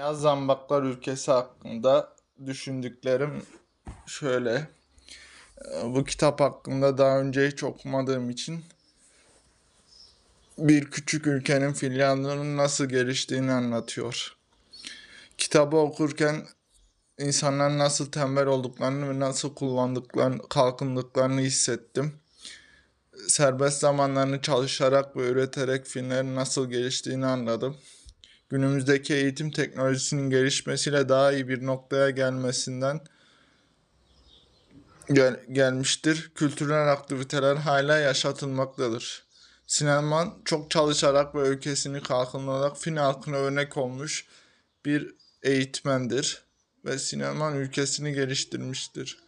Beyaz Zambaklar ülkesi hakkında düşündüklerim şöyle. Ee, Bu kitap hakkında daha önce hiç okumadığım için bir küçük ülkenin filyallarının nasıl geliştiğini anlatıyor. Kitabı okurken insanların nasıl tembel olduklarını ve nasıl kullandıklarını, kalkındıklarını hissettim. Serbest zamanlarını çalışarak ve üreterek filmlerin nasıl geliştiğini anladım günümüzdeki eğitim teknolojisinin gelişmesiyle daha iyi bir noktaya gelmesinden gel- gelmiştir. Kültürel aktiviteler hala yaşatılmaktadır. Sineman çok çalışarak ve ülkesini kalkınarak Fin halkına örnek olmuş bir eğitmendir ve sineman ülkesini geliştirmiştir.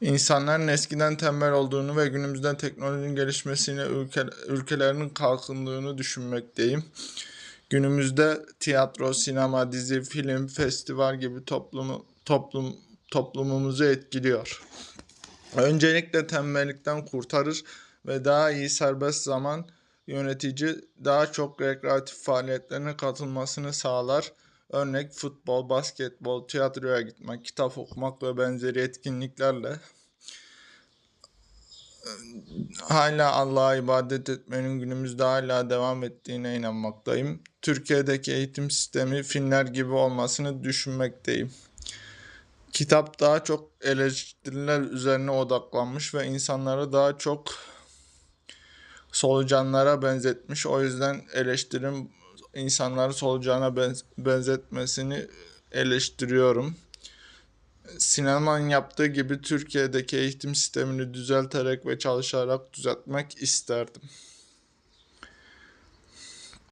İnsanların eskiden tembel olduğunu ve günümüzde teknolojinin gelişmesiyle ülke, ülkelerinin kalkındığını düşünmekteyim. Günümüzde tiyatro, sinema, dizi, film, festival gibi toplumu, toplum, toplumumuzu etkiliyor. Öncelikle tembellikten kurtarır ve daha iyi serbest zaman yönetici daha çok rekreatif faaliyetlerine katılmasını sağlar. Örnek futbol, basketbol, tiyatroya gitmek, kitap okumak ve benzeri etkinliklerle hala Allah'a ibadet etmenin günümüzde hala devam ettiğine inanmaktayım. Türkiye'deki eğitim sistemi Finler gibi olmasını düşünmekteyim. Kitap daha çok eleştiriler üzerine odaklanmış ve insanları daha çok solucanlara benzetmiş. O yüzden eleştirim insanları solucana benz- benzetmesini eleştiriyorum. Sinemanın yaptığı gibi Türkiye'deki eğitim sistemini düzelterek ve çalışarak düzeltmek isterdim.